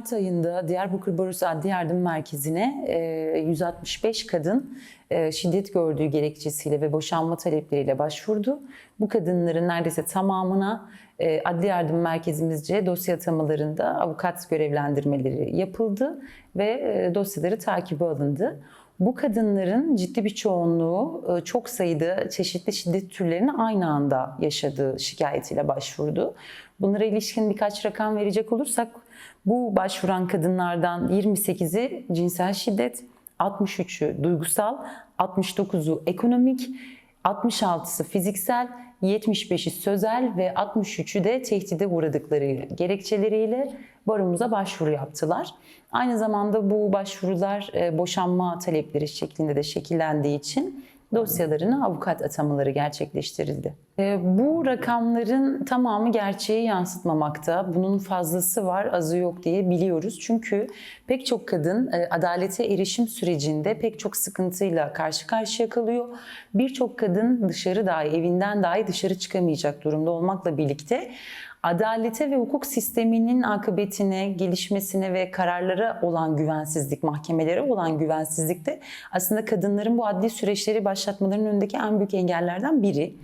Mart ayında Diyarbakır Barosu Adli Yardım Merkezi'ne e, 165 kadın şiddet gördüğü gerekçesiyle ve boşanma talepleriyle başvurdu. Bu kadınların neredeyse tamamına Adli Yardım Merkezimizce dosya atamalarında avukat görevlendirmeleri yapıldı ve dosyaları takibe alındı. Bu kadınların ciddi bir çoğunluğu e, çok sayıda çeşitli şiddet türlerini aynı anda yaşadığı şikayetiyle başvurdu. Bunlara ilişkin birkaç rakam verecek olursak bu başvuran kadınlardan 28'i cinsel şiddet, 63'ü duygusal, 69'u ekonomik, 66'sı fiziksel, 75'i sözel ve 63'ü de tehdide uğradıkları gerekçeleriyle baromuza başvuru yaptılar. Aynı zamanda bu başvurular e, boşanma talepleri şeklinde de şekillendiği için dosyalarına avukat atamaları gerçekleştirildi. E, Bu rakamların tamamı gerçeği yansıtmamakta. Bunun fazlası var, azı yok diye biliyoruz. Çünkü pek çok kadın e, adalete erişim sürecinde pek çok sıkıntıyla karşı karşıya kalıyor. Birçok kadın dışarı dahi, evinden dahi dışarı çıkamayacak durumda olmakla birlikte adalete ve hukuk sisteminin akıbetine, gelişmesine ve kararlara olan güvensizlik, mahkemelere olan güvensizlik de aslında kadınların bu adli süreçleri başlatmalarının önündeki en büyük engellerden biri.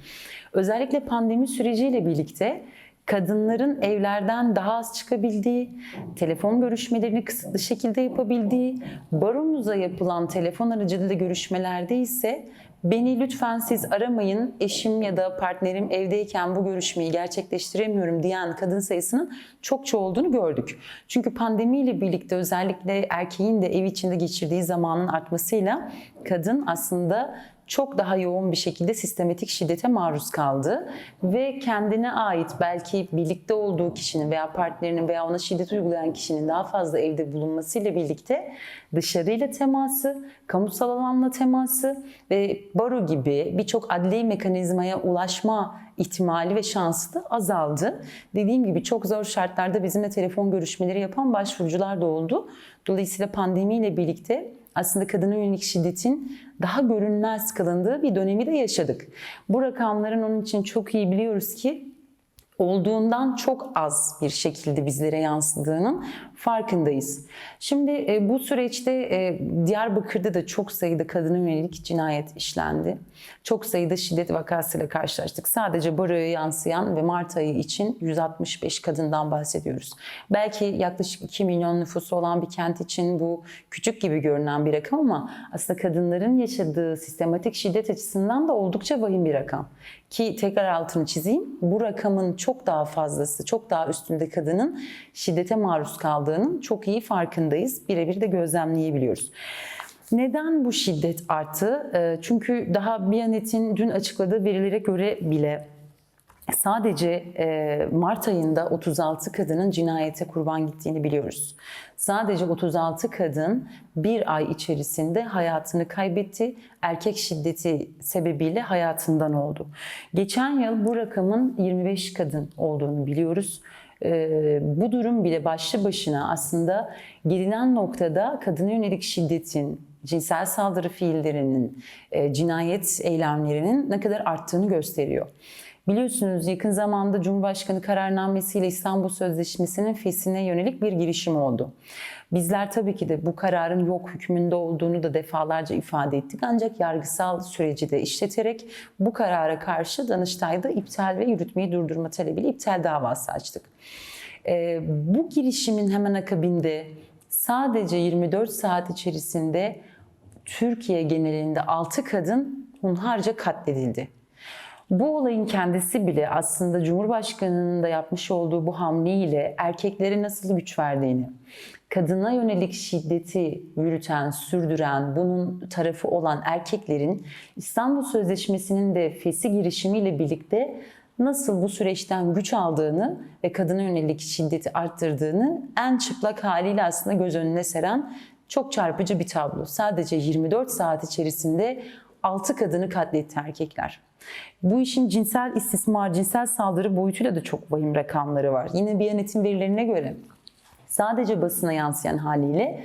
Özellikle pandemi süreciyle birlikte kadınların evlerden daha az çıkabildiği, telefon görüşmelerini kısıtlı şekilde yapabildiği, baromuza yapılan telefon aracılığıyla görüşmelerde ise beni lütfen siz aramayın, eşim ya da partnerim evdeyken bu görüşmeyi gerçekleştiremiyorum diyen kadın sayısının çokça olduğunu gördük. Çünkü pandemiyle birlikte özellikle erkeğin de ev içinde geçirdiği zamanın artmasıyla kadın aslında çok daha yoğun bir şekilde sistematik şiddete maruz kaldı ve kendine ait belki birlikte olduğu kişinin veya partnerinin veya ona şiddet uygulayan kişinin daha fazla evde bulunmasıyla birlikte dışarıyla teması, kamusal alanla teması ve baro gibi birçok adli mekanizmaya ulaşma ihtimali ve şansı da azaldı. Dediğim gibi çok zor şartlarda bizimle telefon görüşmeleri yapan başvurucular da oldu. Dolayısıyla pandemiyle birlikte aslında kadına yönelik şiddetin daha görünmez kılındığı bir dönemi de yaşadık. Bu rakamların onun için çok iyi biliyoruz ki olduğundan çok az bir şekilde bizlere yansıdığının farkındayız. Şimdi e, bu süreçte e, Diyarbakır'da da çok sayıda kadına yönelik cinayet işlendi. Çok sayıda şiddet vakasıyla karşılaştık. Sadece baroya yansıyan ve Mart ayı için 165 kadından bahsediyoruz. Belki yaklaşık 2 milyon nüfusu olan bir kent için bu küçük gibi görünen bir rakam ama aslında kadınların yaşadığı sistematik şiddet açısından da oldukça vahim bir rakam. Ki tekrar altını çizeyim, bu rakamın çok daha fazlası, çok daha üstünde kadının şiddete maruz kaldığının çok iyi farkındayız. Birebir de gözlemleyebiliyoruz. Neden bu şiddet arttı? Ee, Çünkü daha Biyanet'in dün açıkladığı verilere göre bile Sadece e, Mart ayında 36 kadının cinayete kurban gittiğini biliyoruz. Sadece 36 kadın bir ay içerisinde hayatını kaybetti. Erkek şiddeti sebebiyle hayatından oldu. Geçen yıl bu rakamın 25 kadın olduğunu biliyoruz. E, bu durum bile başlı başına aslında gelinen noktada kadına yönelik şiddetin, cinsel saldırı fiillerinin, e, cinayet eylemlerinin ne kadar arttığını gösteriyor. Biliyorsunuz yakın zamanda Cumhurbaşkanı kararnamesiyle İstanbul Sözleşmesi'nin fesine yönelik bir girişim oldu. Bizler tabii ki de bu kararın yok hükmünde olduğunu da defalarca ifade ettik. Ancak yargısal süreci de işleterek bu karara karşı Danıştay'da iptal ve yürütmeyi durdurma talebiyle iptal davası açtık. Ee, bu girişimin hemen akabinde sadece 24 saat içerisinde Türkiye genelinde 6 kadın hunharca katledildi. Bu olayın kendisi bile aslında Cumhurbaşkanı'nın da yapmış olduğu bu hamleyle erkeklere nasıl güç verdiğini, kadına yönelik şiddeti yürüten, sürdüren, bunun tarafı olan erkeklerin İstanbul Sözleşmesi'nin de fesi girişimiyle birlikte nasıl bu süreçten güç aldığını ve kadına yönelik şiddeti arttırdığını en çıplak haliyle aslında göz önüne seren çok çarpıcı bir tablo. Sadece 24 saat içerisinde 6 kadını katletti erkekler. Bu işin cinsel istismar, cinsel saldırı boyutuyla da çok vahim rakamları var. Yine Biyanet'in verilerine göre sadece basına yansıyan haliyle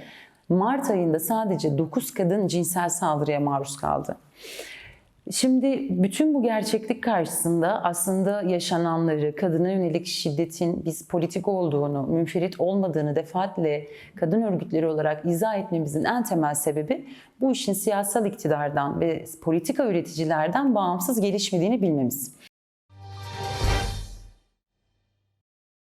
Mart ayında sadece 9 kadın cinsel saldırıya maruz kaldı. Şimdi bütün bu gerçeklik karşısında aslında yaşananları, kadına yönelik şiddetin biz politik olduğunu, münferit olmadığını defaatle kadın örgütleri olarak izah etmemizin en temel sebebi bu işin siyasal iktidardan ve politika üreticilerden bağımsız gelişmediğini bilmemiz.